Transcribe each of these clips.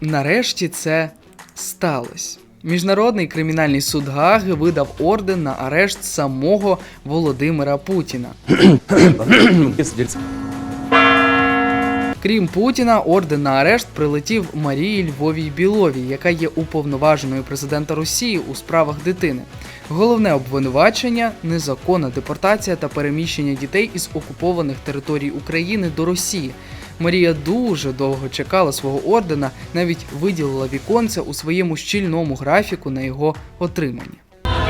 Нарешті це сталося. Міжнародний кримінальний суд Гаги видав орден на арешт самого Володимира Путіна. Крім Путіна, орден на арешт прилетів Марії Львовій Біловій, яка є уповноваженою президента Росії у справах дитини. Головне обвинувачення незаконна депортація та переміщення дітей із окупованих територій України до Росії. Марія дуже довго чекала свого ордена, навіть виділила віконце у своєму щільному графіку на його отримання.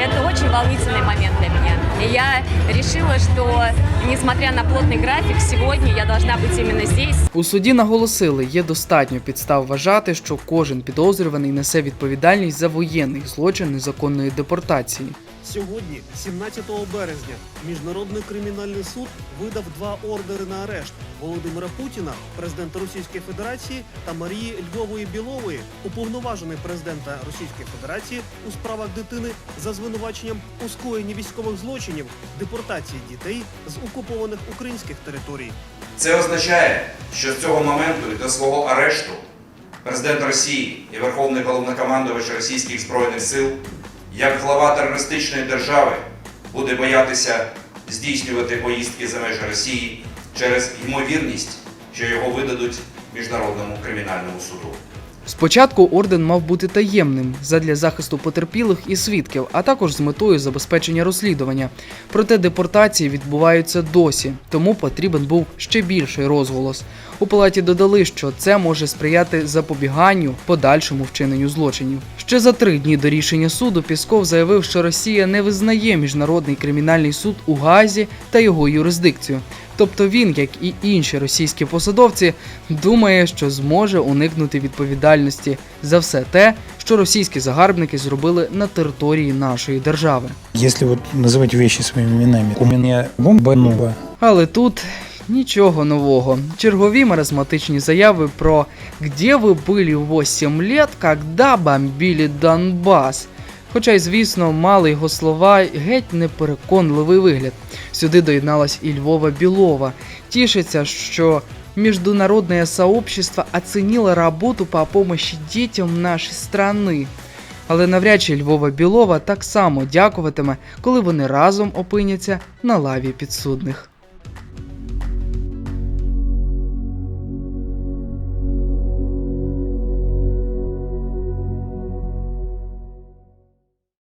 Это очень волнительный момент для меня. И я решила, что, несмотря на плотный график, сегодня я должна быть именно здесь. У суді наголосили, є достатньо підстав вважати, що кожен підозрюваний несе відповідальність за воєнний злочин незаконної депортації. Сьогодні, 17 березня, Міжнародний кримінальний суд видав два ордери на арешт Володимира Путіна, президента Російської Федерації, та Марії Львової Білової, уповноваженої президента Російської Федерації у справах дитини за звинуваченням у скоєнні військових злочинів, депортації дітей з окупованих українських територій. Це означає, що з цього моменту і до свого арешту президент Росії і Верховний головнокомандувач Російських Збройних сил, як глава терористичної держави, буде боятися здійснювати поїздки за межі Росії через ймовірність, що його видадуть Міжнародному кримінальному суду. Спочатку орден мав бути таємним задля захисту потерпілих і свідків, а також з метою забезпечення розслідування. Проте депортації відбуваються досі, тому потрібен був ще більший розголос. У палаті додали, що це може сприяти запобіганню подальшому вчиненню злочинів. Ще за три дні до рішення суду Пісков заявив, що Росія не визнає міжнародний кримінальний суд у Газі та його юрисдикцію. Тобто він, як і інші російські посадовці, думає, що зможе уникнути відповідальності за все те, що російські загарбники зробили на території нашої держави. Если вот называть вещи своими именами, у меня бомбануло. Але тут нічого нового. Чергові маразматичні заяви про «Где ви були 8 лет, когда бомбили Донбас?» Хоча й, звісно, мали його слова геть непереконливий вигляд. Сюди доєдналась і Львова Білова. Тішиться, що международное сообщество оценило работу по помощи дітям нашої страны. Але навряд чи Львова Білова так само дякуватиме, коли вони разом опиняться на лаві підсудних.